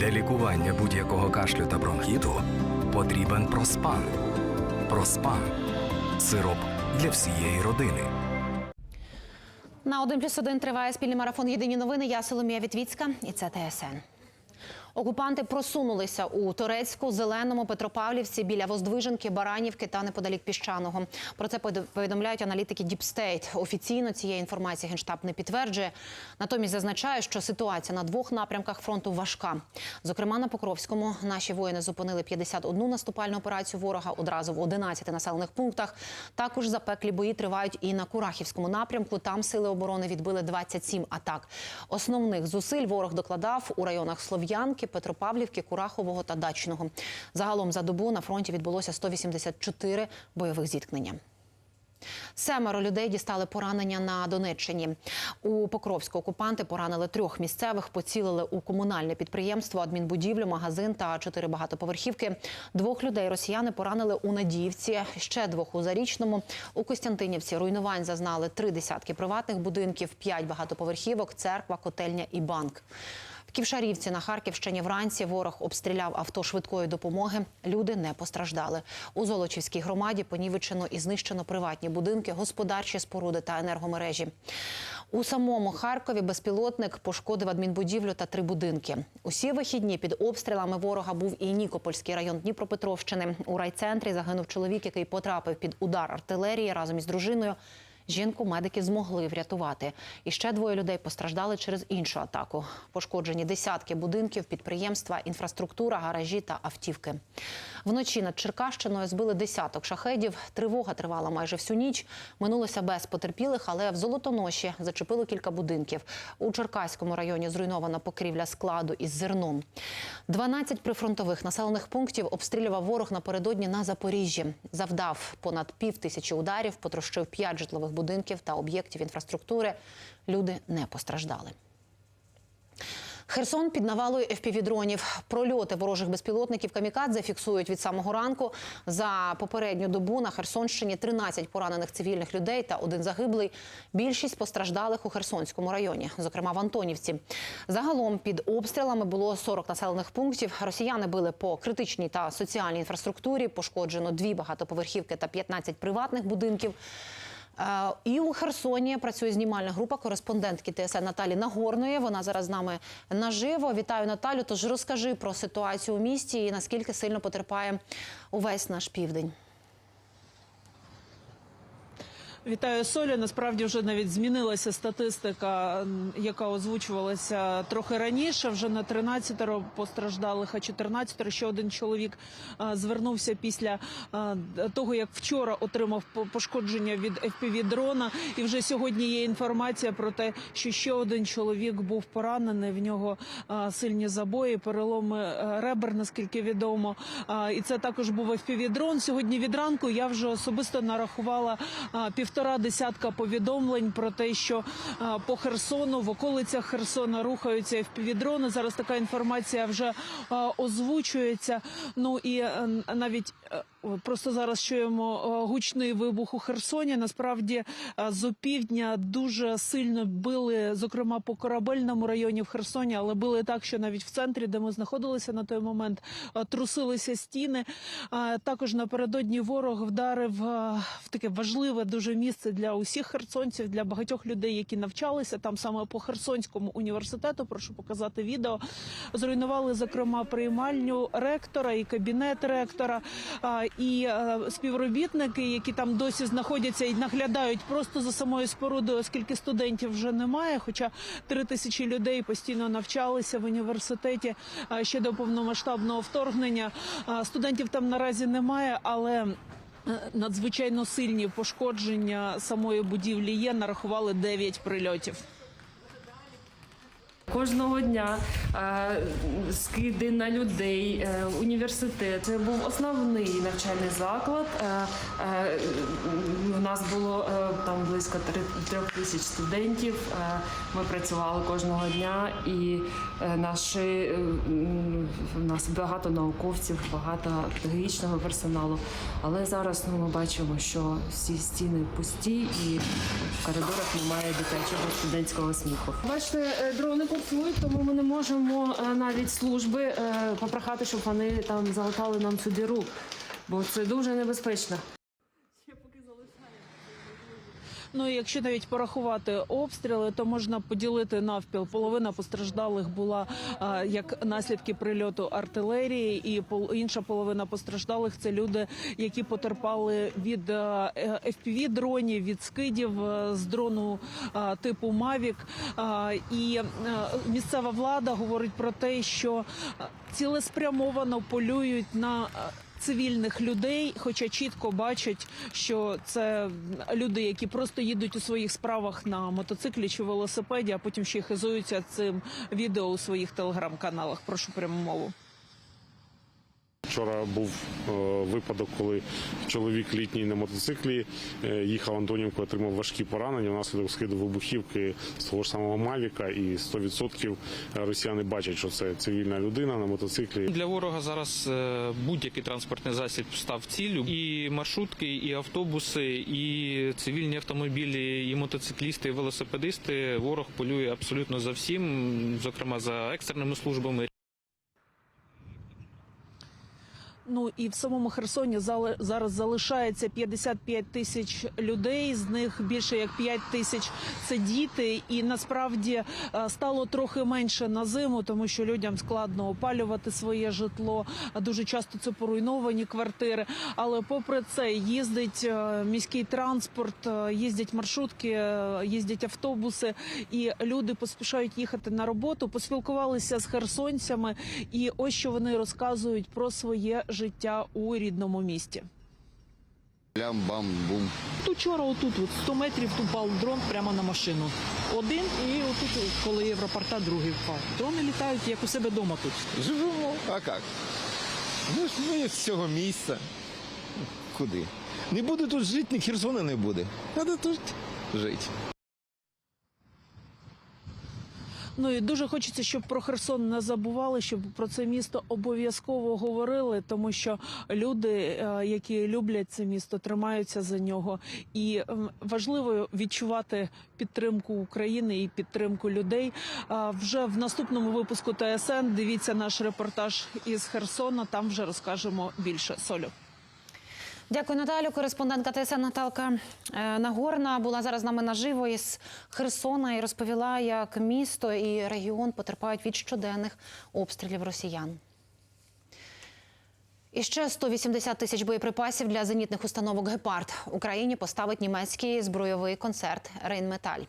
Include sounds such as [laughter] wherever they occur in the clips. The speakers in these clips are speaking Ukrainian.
Для лікування будь-якого кашлю та бронхіту потрібен проспан. Проспан сироп для всієї родини. На один плюс один триває спільний марафон Єдині новини. Я Соломія Вітвіцька і це ТСН. Окупанти просунулися у Торецьку, Зеленому, Петропавлівці біля Воздвиженки, Баранівки та неподалік Піщаного. Про це повід- повідомляють аналітики Діпстейт. Офіційно цієї інформації генштаб не підтверджує. Натомість зазначає, що ситуація на двох напрямках фронту важка. Зокрема, на Покровському наші воїни зупинили 51 наступальну операцію ворога одразу в 11 населених пунктах. Також запеклі бої тривають і на Курахівському напрямку. Там сили оборони відбили 27 атак. Основних зусиль ворог докладав у районах Слов'янки, Петропавлівки, Курахового та Дачного. Загалом за добу на фронті відбулося 184 бойових зіткнення. Семеро людей дістали поранення на Донеччині. У Покровську окупанти поранили трьох місцевих, поцілили у комунальне підприємство, адмінбудівлю, магазин та чотири багатоповерхівки. Двох людей росіяни поранили у Надіївці, ще двох у Зарічному. У Костянтинівці руйнувань зазнали три десятки приватних будинків, п'ять багатоповерхівок, церква, котельня і банк. В Ківшарівці на Харківщині вранці ворог обстріляв авто швидкої допомоги. Люди не постраждали. У Золочівській громаді понівечено і знищено приватні будинки, господарчі споруди та енергомережі. У самому Харкові безпілотник пошкодив адмінбудівлю та три будинки. Усі вихідні під обстрілами ворога був і Нікопольський район Дніпропетровщини. У райцентрі загинув чоловік, який потрапив під удар артилерії разом із дружиною. Жінку медики змогли врятувати. І ще двоє людей постраждали через іншу атаку. Пошкоджені десятки будинків, підприємства, інфраструктура, гаражі та автівки. Вночі над Черкащиною збили десяток шахедів. Тривога тривала майже всю ніч. Минулося без потерпілих, але в Золотоноші зачепило кілька будинків. У Черкаському районі зруйнована покрівля складу із зерном. 12 прифронтових населених пунктів обстрілював ворог напередодні на Запоріжжі. Завдав понад пів тисячі ударів, потрощив п'ять житлових будинків та об'єктів інфраструктури. Люди не постраждали. Херсон під навалою FPV-дронів. Прольоти ворожих безпілотників камікадзе фіксують від самого ранку. За попередню добу на Херсонщині 13 поранених цивільних людей та один загиблий. Більшість постраждалих у Херсонському районі, зокрема в Антонівці. Загалом під обстрілами було 40 населених пунктів. Росіяни били по критичній та соціальній інфраструктурі. Пошкоджено дві багатоповерхівки та 15 приватних будинків. І у Херсоні працює знімальна група кореспондентки ТСН Наталі Нагорної. Вона зараз з нами наживо. Вітаю Наталю. Тож розкажи про ситуацію у місті і наскільки сильно потерпає увесь наш південь. Вітаю Соля. Насправді вже навіть змінилася статистика, яка озвучувалася трохи раніше. Вже на 13 постраждалих, а 14 ще один чоловік звернувся після того, як вчора отримав по- пошкодження від fpv дрона. І вже сьогодні є інформація про те, що ще один чоловік був поранений. В нього сильні забої, переломи е, ребер, наскільки відомо. І це також був fpv дрон. Сьогодні від ранку я вже особисто нарахувала а, півтора десятка повідомлень про те, що по Херсону, в околицях Херсона рухаються fpv дрони. Зараз така інформація вже озвучується. Ну і е, навіть е, просто зараз чуємо е, гучний вибух у Херсоні. Насправді е, з опівдня дуже сильно били, зокрема по корабельному районі в Херсоні, але били так, що навіть в центрі, де ми знаходилися на той момент, е, трусилися стіни. Е, Також напередодні ворог вдарив е, в таке важливе дуже місце для усіх херсонців, для багатьох людей, які навчалися там саме по Херсонському університету. Прошу показати відео. Зруйнували зокрема приймальню ректора і кабінет ректора. І е, співробітники, які там досі знаходяться і наглядають просто за самою спорудою, оскільки студентів вже немає. Хоча три тисячі людей постійно навчалися в університеті ще до повномасштабного вторгнення. Студентів там наразі немає, але. Е, Надзвичайно сильні пошкодження самої будівлі є. Нарахували 9 прильотів. Кожного дня е, скиди на людей, е, університет. Це був основний навчальний заклад. Е, е, у нас було там близько трьох тисяч студентів. Ми працювали кожного дня, і наші у нас багато науковців, багато педагогічного персоналу. Але зараз ну, ми бачимо, що всі стіни пусті і в коридорах немає дитячого студентського сміху. Бачите, дрони працюють, тому ми не можемо е, навіть служби е, попрохати, щоб вони там залатали нам цю діру, бо це дуже небезпечно. Ну і якщо навіть порахувати обстріли, то можна поділити навпіл. Половина постраждалих була а, як наслідки прильоту артилерії, і пол- інша половина постраждалих це люди, які потерпали від fpv дронів, від скидів е, з дрону а, типу Мавік. А, І е, місцева влада говорить про те, що е, цілеспрямовано полюють на. Цивільних людей, хоча чітко бачать, що це люди, які просто їдуть у своїх справах на мотоциклі чи велосипеді, а потім ще хизуються цим відео у своїх телеграм-каналах. Прошу пряму мову. Вчора був е, випадок, коли чоловік літній на мотоциклі е, їхав Антонівку, отримав важкі поранення внаслідок скиду вибухівки з того ж самого Мавіка, і 100% росіяни бачать, що це цивільна людина на мотоциклі. Для ворога зараз е, будь-який транспортний засіб став ціллю. І маршрутки, і автобуси, і цивільні автомобілі, і мотоциклісти, і велосипедисти. Ворог полює абсолютно за всім, зокрема за екстреними службами. Ну і в самому Херсоні зараз залишається 55 тисяч людей. З них більше як 5 тисяч це діти. І насправді е, стало трохи менше на зиму, тому що людям складно опалювати своє житло. Дуже часто це поруйновані квартири. Але попри це їздить е, міський транспорт, е, їздять маршрутки, їздять автобуси, і люди поспішають їхати на роботу. Поспілкувалися з херсонцями, і ось що вони розказують про своє життя у рідному місті. Лям-бам-бум. Тут вчора отут от 100 метрів упав дрон прямо на машину. Один і отут, коли Європорта, другий впав. Дрони літають як у себе вдома тут. Живемо. А як? Ну ж ми з цього місця. Куди? Не буде тут жити, ні Херсона не буде. Треба тут жити. Ну і дуже хочеться, щоб про Херсон не забували, щоб про це місто обов'язково говорили, тому що люди, е, які люблять це місто, тримаються за нього. І важливо відчувати підтримку України і підтримку людей. Вже в наступному випуску ТСН дивіться наш репортаж із Херсона. Там вже розкажемо більше. Солю. Дякую, Наталю. Кореспондентка ТСН Наталка е, Нагорна була зараз з нами наживо із Херсона і розповіла, як місто і регіон потерпають від щоденних обстрілів росіян. І ще 180 тисяч боєприпасів для зенітних установок «Гепард» Україні поставить німецький збройовий концерт «Рейнметаль».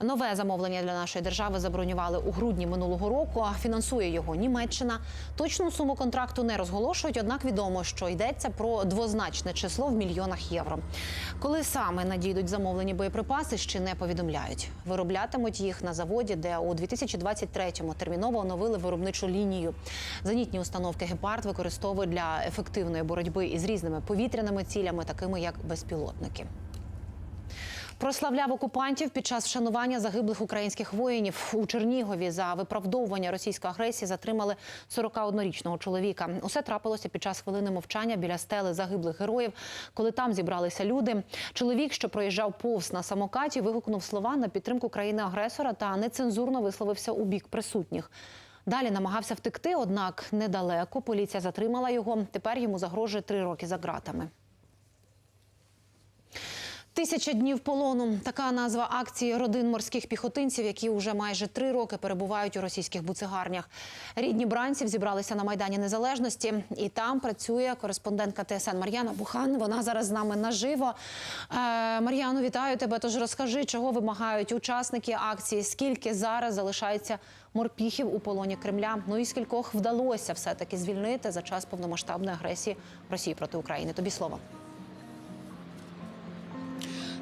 Нове замовлення для нашої держави забронювали у грудні минулого року. Фінансує його Німеччина. Точну суму контракту не розголошують, однак відомо, що йдеться про двозначне число в мільйонах євро. Коли саме надійдуть замовлені боєприпаси, ще не повідомляють. Вироблятимуть їх на заводі, де у 2023-му терміново оновили виробничу лінію. Зенітні установки «Гепард» використовують для ефективної боротьби із різними повітряними цілями, такими як безпілотники. Прославляв окупантів під час вшанування загиблих українських воїнів у Чернігові за виправдовування російської агресії затримали 41-річного чоловіка. Усе трапилося під час хвилини мовчання біля стели загиблих героїв, коли там зібралися люди. Чоловік, що проїжджав повз на самокаті, вигукнув слова на підтримку країни-агресора та нецензурно висловився у бік присутніх. Далі намагався втекти, однак недалеко. Поліція затримала його. Тепер йому загрожує три роки за ґратами. Тисяча днів полону така назва акції родин морських піхотинців, які вже майже три роки перебувають у російських буцегарнях. Рідні бранців зібралися на майдані незалежності, і там працює кореспондентка ТСН Мар'яна Бухан. Вона зараз з нами наживо. Е, Мар'яно, вітаю тебе. Тож розкажи, чого вимагають учасники акції, скільки зараз залишається морпіхів у полоні Кремля. Ну і скількох вдалося все таки звільнити за час повномасштабної агресії Росії проти України. Тобі слово.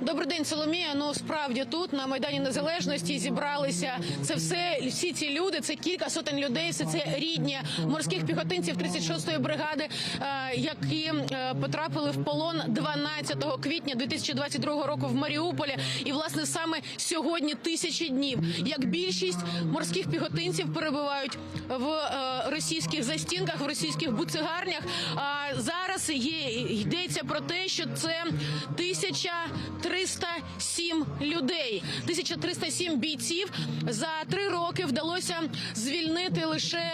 Добрий день, Соломія. Ну справді тут на майдані незалежності зібралися це все. Всі ці люди, це кілька сотень людей. Все це рідні морських піхотинців 36-ї бригади, е, які е, потрапили в полон 12 квітня 2022 року в Маріуполі. І власне саме сьогодні тисячі днів. Як більшість морських піхотинців перебувають в е, російських застінках, в російських буцегарнях. А зараз є йдеться про те, що це 1307 людей, 1307 бійців. За три роки вдалося звільнити лише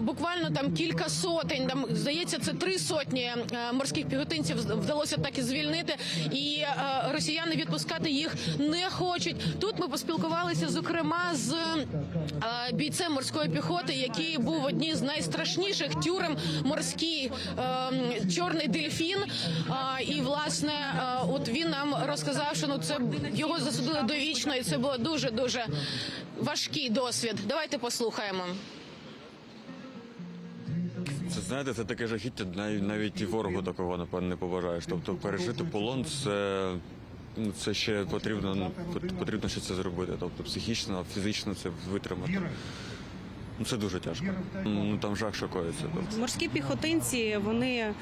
буквально там кілька сотень. Там здається, це три сотні е, морських піхотинців вдалося так і звільнити, і е, росіяни відпускати їх не хочуть. Тут ми поспілкувалися зокрема з е, бійцем морської піхоти, який був в одній з найстрашніших тюрем морський е, чорний дельфін. А, і власне, е, от він нам розказав, що ну це його засудили довічно, і це було дуже дуже важкий досвід. Давайте послухаємо. Це знаєте, це таке жахіття, навіть навіть і ворогу такого напевно не побажаєш. Тобто пережити полон це. ну, Це ще потрібно потрібно ще це зробити. Тобто психічно, фізично це витримати. Ну це дуже тяжко. Ну там жах шокується. Тобто. Морські піхотинці вони е,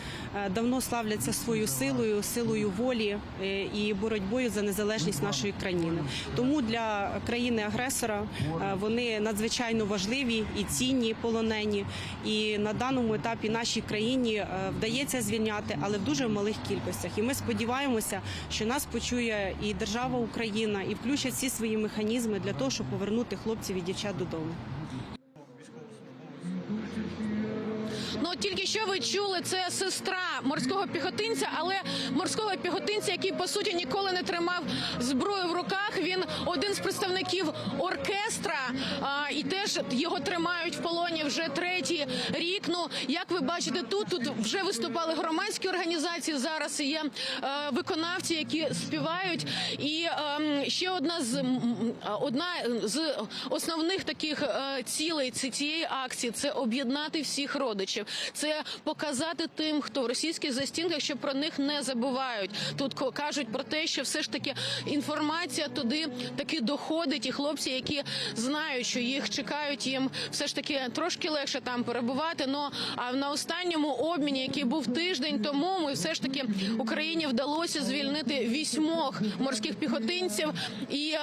давно славляться своєю силою, силою волі е, і боротьбою за незалежність нашої країни. Тому для країни-агресора е, вони надзвичайно важливі і цінні полонені. І на даному етапі нашій країні вдається звільняти, але в дуже малих кількостях. І ми сподіваємося, що нас почує і держава Україна, і включать всі свої механізми для того, щоб повернути хлопців і дівчат додому. От тільки що ви чули, це сестра морського піхотинця, але морського піхотинця, який по суті ніколи не тримав зброю в руках. Він один з представників оркестра, і теж його тримають в полоні вже третій рік. Ну як ви бачите, тут тут вже виступали громадські організації. Зараз є е, виконавці, які співають. І ем, ще одна з одна з основних таких е, цілей ці- цієї акції це об'єднати всіх родичів, це показати тим, хто в російських застінках, що про них не забувають. Тут кажуть про те, що все ж таки інформація туди таки доходить, і хлопці, які знають, що їх чекають, їм все ж таки трошки легше там перебувати. Ну а на останньому обміні, який був тиждень тому, ми все ж таки Україні вдалося звільнити вісьмох морських піхотинців і е,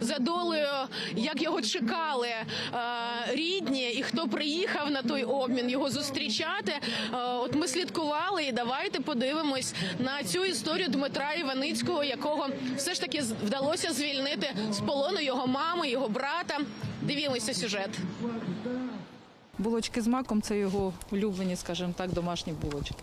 за долею, як його чекали е, рідні, і хто приїхав на той обмін його зустрічати. Е, от ми слідкували, і давайте подивимось на цю історію Дмитра Іваницького, якого все ж таки вдалося звільнити з полону його мами, його брата. Дивімося сюжет. Булочки з маком це його улюблені, скажімо так, домашні булочки.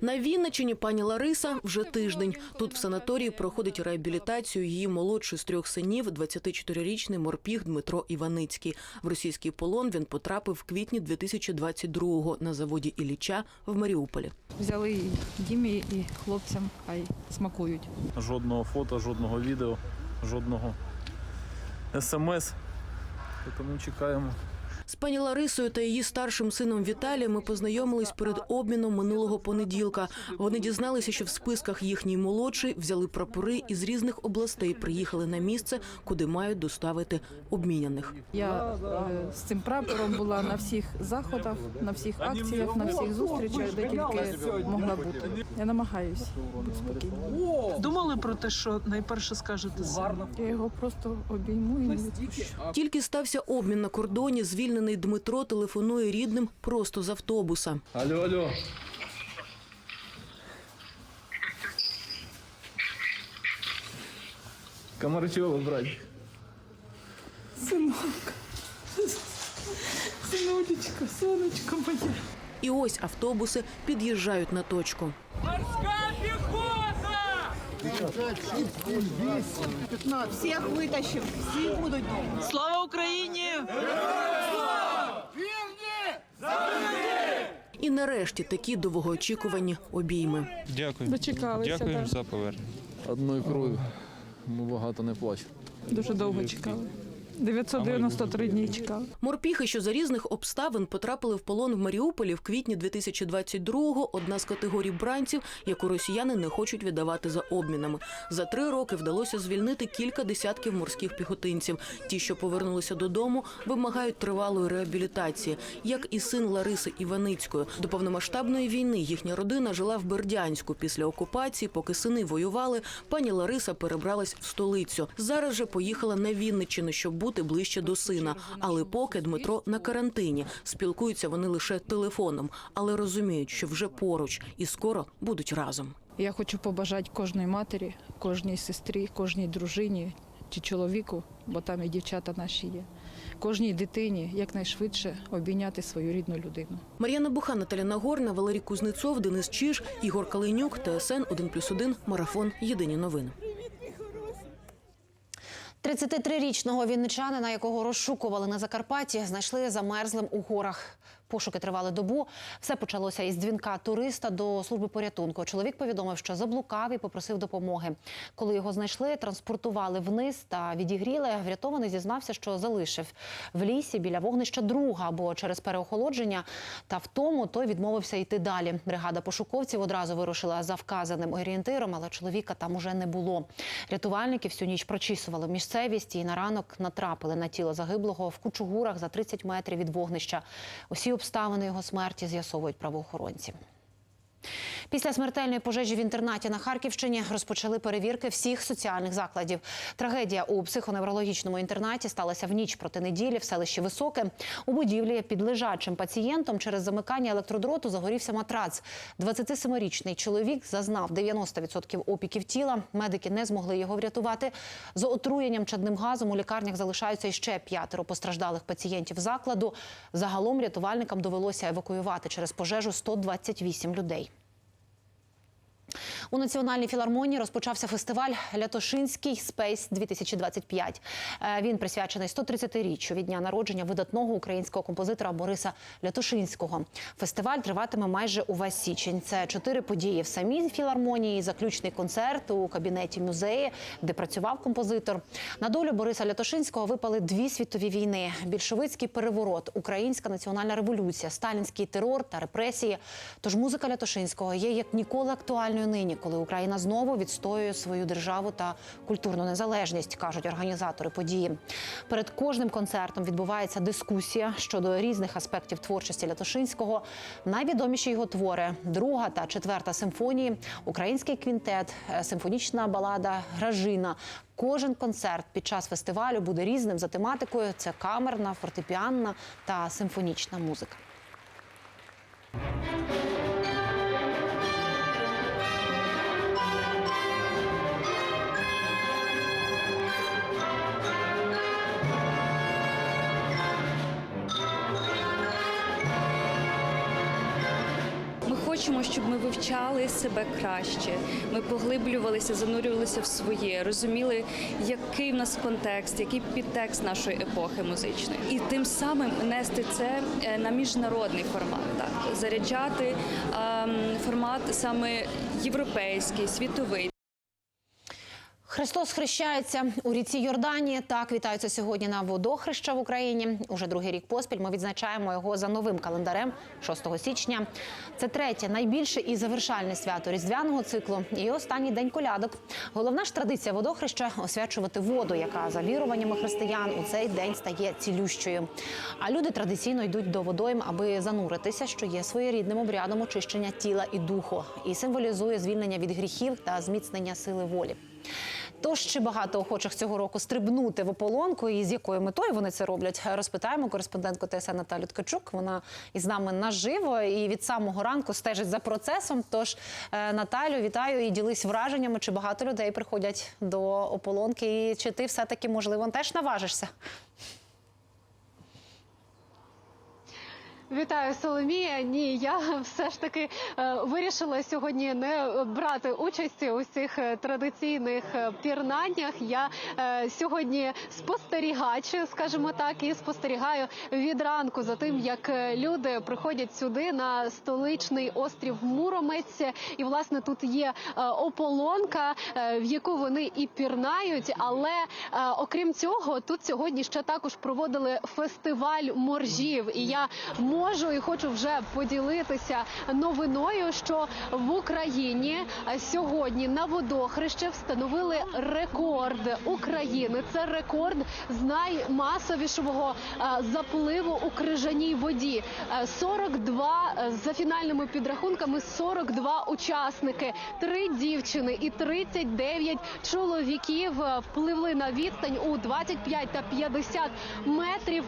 На Вінничині пані Лариса вже тиждень. Тут в санаторії проходить реабілітацію її молодший з трьох синів, 24-річний морпіг Дмитро Іваницький. В російський полон він потрапив в квітні 2022-го на заводі Ілліча в Маріуполі. Взяли і Дімі, і хлопцям, хай смакують. Жодного фото, жодного відео, жодного смс. Тому чекаємо. З пані Ларисою та її старшим сином Віталієм ми познайомились перед обміном минулого понеділка. Вони дізналися, що в списках їхній молодший взяли прапори і з різних областей приїхали на місце, куди мають доставити обміняних. Я е, з цим прапором була на всіх заходах, на всіх акціях, на всіх зустрічах, де тільки могла бути. Я намагаюся бути спокійною. Думали про те, що найперше скажете сину? Я його просто обійму і не відпущу. Тільки стався обмін на кордоні. Звільнений Дмитро телефонує рідним просто з автобуса. Алло, алло. Комарчева, брать. Синок, синочка, сонечко моє. І ось автобуси під'їжджають на точку. Всіх витащив, всі будуть. Слава Україні! І нарешті такі довгоочікувані обійми. Дякую. Дочекалися. Дякую так. за повернення. Одною кров'ю. Ми багато не плачемо. Дуже довго чекали. 993 дні чекали. Морпіхи, що за різних обставин потрапили в полон в Маріуполі в квітні 2022-го, одна з категорій бранців, яку росіяни не хочуть віддавати за обмінами. За три роки вдалося звільнити кілька десятків морських піхотинців. Ті, що повернулися додому, вимагають тривалої реабілітації, як і син Лариси Іваницької. До повномасштабної війни їхня родина жила в Бердянську. Після окупації, поки сини воювали, пані Лариса перебралась в столицю. Зараз же поїхала на Вінниччину, щоб бути ближче до сина. Але поки Дмитро на карантині. Спілкуються вони лише телефоном, але розуміють, що вже поруч і скоро будуть разом. Я хочу побажати кожній матері, кожній сестрі, кожній дружині чи чоловіку, бо там і дівчата наші є. Кожній дитині якнайшвидше обійняти свою рідну людину. Мар'яна Буха, Наталя Нагорна, Валерій Кузнецов, Денис Чиж, Ігор Калинюк, ТСН 1+,1, Марафон. Єдині новини. 33-річного вінничанина, якого розшукували на Закарпатті, знайшли замерзлим у горах. Пошуки тривали добу. Все почалося із дзвінка туриста до служби порятунку. Чоловік повідомив, що заблукав і попросив допомоги. Коли його знайшли, транспортували вниз та відігріли. Врятований зізнався, що залишив в лісі біля вогнища друга, бо через переохолодження та втому той відмовився йти далі. Бригада пошуковців одразу вирушила за вказаним орієнтиром, але чоловіка там уже не було. Рятувальники всю ніч прочісували місцевість і на ранок натрапили на тіло загиблого в кучугурах за 30 метрів від вогнища. Усі обставини його смерті з'ясовують правоохоронці. Після смертельної пожежі в інтернаті на Харківщині розпочали перевірки всіх соціальних закладів. Трагедія у психоневрологічному інтернаті сталася в ніч проти неділі в селищі Високе. У будівлі під лежачим пацієнтом через замикання електродроту загорівся матрац. 27-річний чоловік зазнав 90% опіків тіла. Медики не змогли його врятувати. З отруєнням чадним газом у лікарнях залишаються іще п'ятеро постраждалих пацієнтів закладу. Загалом рятувальникам довелося евакуювати через пожежу 128 людей. У національній філармонії розпочався фестиваль Лятошинський Спейс 2025 Е, Він присвячений 130-річчю від дня народження видатного українського композитора Бориса Лятошинського. Фестиваль триватиме майже увесь січень. Це чотири події в самій філармонії, заключний концерт у кабінеті музеї, де працював композитор. На долю Бориса Лятошинського випали дві світові війни: більшовицький переворот, українська національна революція, сталінський терор та репресії. Тож музика Лятошинського є як ніколи актуальною нині, коли Україна знову відстоює свою державу та культурну незалежність, кажуть організатори події. Перед кожним концертом відбувається дискусія щодо різних аспектів творчості Лятошинського. Найвідоміші його твори: друга та четверта симфонії, український квінтет, е, симфонічна балада Гражина. Кожен концерт під час фестивалю буде різним за тематикою. Це камерна, фортепіанна та симфонічна музика. Хочемо, щоб ми вивчали себе краще. Ми поглиблювалися, занурювалися в своє, розуміли, який в нас контекст, який підтекст нашої епохи музичної, і тим самим нести це е, на міжнародний формат, так заряджати ем, формат саме європейський, світовий. Христос хрещається у ріці Йорданії. Так вітаються сьогодні на водохреща в Україні. Уже другий рік поспіль ми відзначаємо його за новим календарем 6 січня. Це третє найбільше і завершальне свято різдвяного циклу. І останній день колядок. Головна ж традиція водохреща освячувати воду, яка за віруваннями християн у цей день стає цілющою. А люди традиційно йдуть до водойм, аби зануритися, що є своєрідним обрядом очищення тіла і духу, і символізує звільнення від гріхів та зміцнення сили волі. Тож чи багато охочих цього року стрибнути в ополонку, і з якою метою вони це роблять, розпитаємо кореспондентку ТСН Наталю Ткачук. Вона із нами наживо і від самого ранку стежить за процесом. Тож е, Наталю, вітаю і ділись враженнями. Чи багато людей приходять до ополонки? І чи ти все таки можливо теж наважишся? Вітаю, Соломія. Ні, я [laughs] все ж таки е, вирішила сьогодні не брати участі у цих е, традиційних е, пірнаннях. Я сьогодні спостерігач, скажімо так, і спостерігаю від ранку за тим, як люди приходять сюди на столичний острів Муромець. І власне тут є ополонка, в яку вони і пірнають. Але окрім цього, тут сьогодні ще також проводили фестиваль моржів. І я можу можу і хочу вже поділитися новиною, що в Україні е, сьогодні на водохреще встановили рекорд України. Це рекорд з наймасовішого е, запливу у крижаній воді. Е, 42 е, за фінальними підрахунками 42 учасники, три дівчини і 39 чоловіків е, впливли на відстань у 25 та 50 метрів.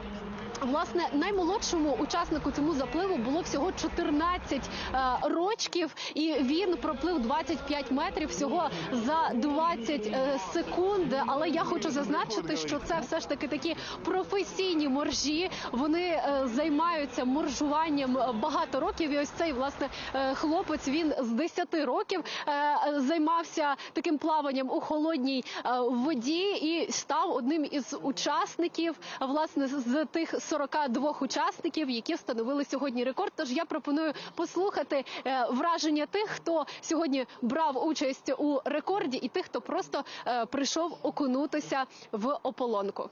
Власне, наймолодшому учаснику цьому запливу було всього 14 е, рочків, і він проплив 25 метрів всього за 20 е, секунд. Але я хочу зазначити, що це все ж таки такі професійні моржі. Вони е, займаються моржуванням багато років. І ось цей власне е, хлопець він з 10 років е, займався таким плаванням у холодній е, воді і став одним із учасників власне з тих 42 учасників, які встановили сьогодні рекорд. Тож я пропоную послухати е, враження тих, хто сьогодні брав участь у рекорді, і тих, хто просто е, прийшов окунутися в ополонку.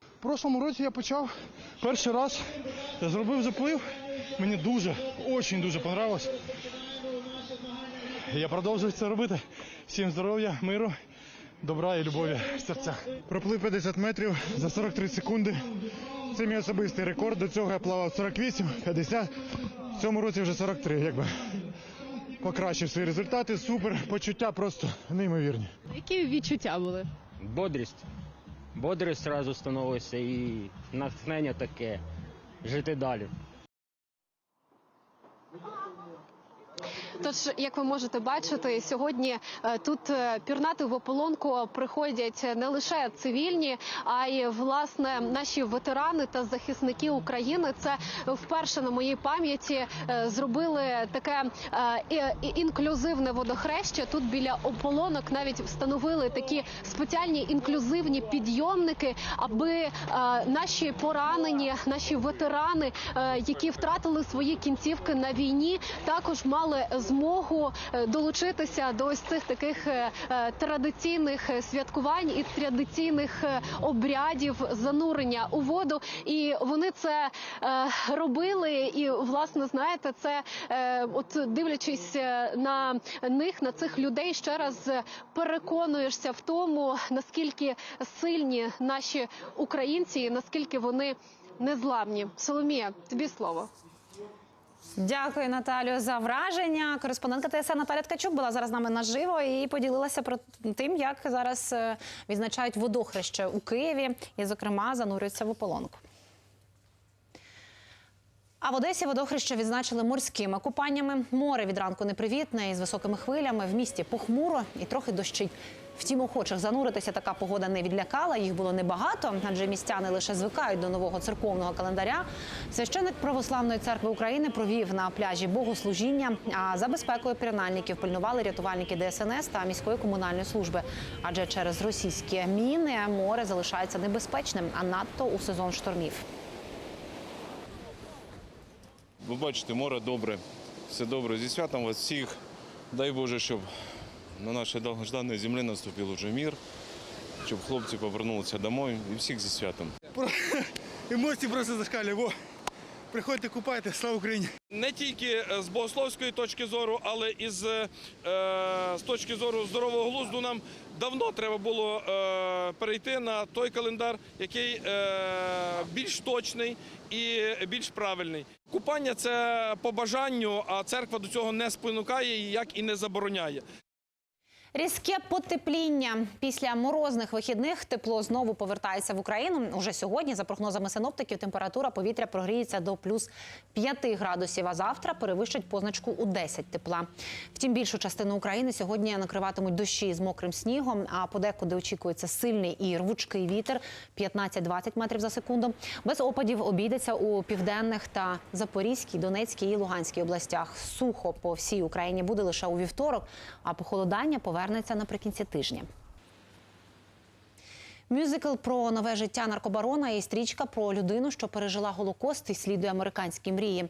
В прошлому році я почав перший раз, зробив заплив. Мені дуже, дуже дуже понравилось. Я продовжую це робити. Всім здоров'я, миру, добра і любові в серцях. Проплив 50 метрів за 43 секунди. Це мій особистий рекорд. До цього я плавав 48, 50. В цьому році вже 43, якби. Покращив свої результати. Супер. Почуття просто неймовірні. Які відчуття були? Бодрість. Бодрість одразу становиться і натхнення таке. Жити далі. Тож, як ви можете бачити, сьогодні е, тут е, пірнати в ополонку приходять не лише цивільні, а й власне наші ветерани та захисники України. Це вперше на моїй пам'яті е, зробили таке інклюзивне водохреще. Тут біля ополонок навіть встановили такі спеціальні інклюзивні підйомники, аби наші поранені, наші ветерани, які втратили свої кінцівки на війні, також мали змогу е, долучитися до ось цих таких е, е, традиційних святкувань і традиційних обрядів занурення у воду. І вони це робили. І власне знаєте, це от дивлячись на них, на цих людей, ще раз переконуєшся в тому, наскільки сильні наші українці, і наскільки вони незламні. Соломія, тобі слово. Дякую, Наталію, за враження. Кореспондентка ТСН Наталя Ткачук була зараз з нами наживо і поділилася про тим, як зараз е, відзначають водохреще у Києві і, зокрема, занурюються в ополонку. А в Одесі водохреще відзначили морськими купаннями. Море від ранку непривітне із високими хвилями. В місті похмуро і трохи дощить. Втім, охочих зануритися така погода не відлякала. Їх було небагато, адже містяни лише звикають до нового церковного календаря. Священик Православної церкви України провів на пляжі богослужіння. А за безпекою пірнальників пильнували рятувальники ДСНС та міської комунальної служби. Адже через російські міни море залишається небезпечним, а надто у сезон штормів. Ви бачите, море добре, все добре. Зі святом вас всіх. Дай Боже, щоб на нашій довгожданій землі наступив уже мир, щоб хлопці повернулися домой і всіх зі святом. Емоції просто зашкалює. Во. Приходьте, купайте, слава Україні! не тільки е, з богословської точки зору, але і з, е, з точки зору здорового глузду нам давно треба було е, перейти на той календар, який е, більш точний і більш правильний. Купання це по бажанню, а церква до цього не спонукає і як і не забороняє. Різке потепління після морозних вихідних тепло знову повертається в Україну. Уже сьогодні, за прогнозами синоптиків, температура повітря прогріється до плюс 5 градусів. А завтра перевищить позначку у 10 тепла. Втім, більшу частину України сьогодні накриватимуть дощі з мокрим снігом. А подекуди очікується сильний і рвучкий вітер 15-20 метрів за секунду. Без опадів обійдеться у південних та Запорізькій, Донецькій і Луганській областях. Сухо по всій Україні буде лише у вівторок, а похолодання повернеться наприкінці тижня. Мюзикл про нове життя наркобарона і стрічка про людину, що пережила голокост і слідує американські мрії.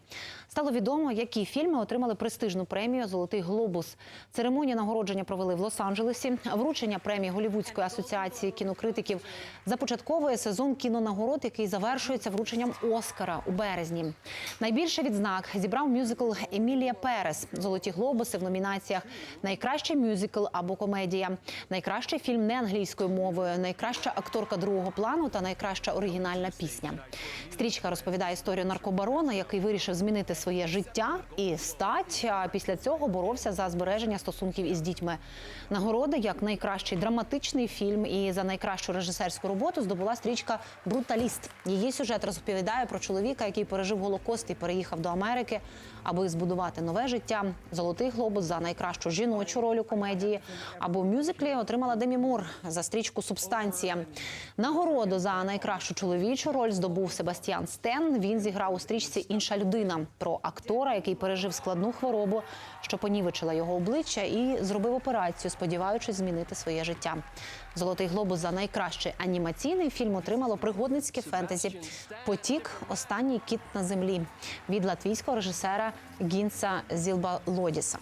Стало відомо, які фільми отримали престижну премію Золотий глобус. Церемонію нагородження провели в Лос-Анджелесі. Вручення премії Голівудської асоціації кінокритиків започатковує сезон кінонагород, який завершується врученням Оскара у березні. Найбільше відзнак зібрав мюзикл Емілія Перес. Золоті глобуси в номінаціях Найкращий мюзикл або комедія, найкращий фільм не англійською мовою, найкраща акторка другого плану та найкраща оригінальна пісня. Стрічка розповідає історію наркобарона, який вирішив змінити своє життя і стать. А після цього боровся за збереження стосунків із дітьми. Нагороди як найкращий драматичний фільм і за найкращу режисерську роботу здобула стрічка Бруталіст. Її сюжет розповідає про чоловіка, який пережив голокост і переїхав до Америки, аби збудувати нове життя. Золотий глобус за найкращу жіночу роль у комедії. Або в мюзиклі отримала Демі Мур за стрічку Субстанція. Нагороду за найкращу чоловічу роль здобув Себастьян Стен. Він зіграв у стрічці Інша людина про актора, який пережив складну хворобу, що понівечила його обличчя, і зробив операцію, сподіваючись змінити своє життя. Золотий глобус за найкращий анімаційний фільм отримало пригодницьке фентезі Потік Останній кіт на землі від латвійського режисера Гінса Зілба Лодіса.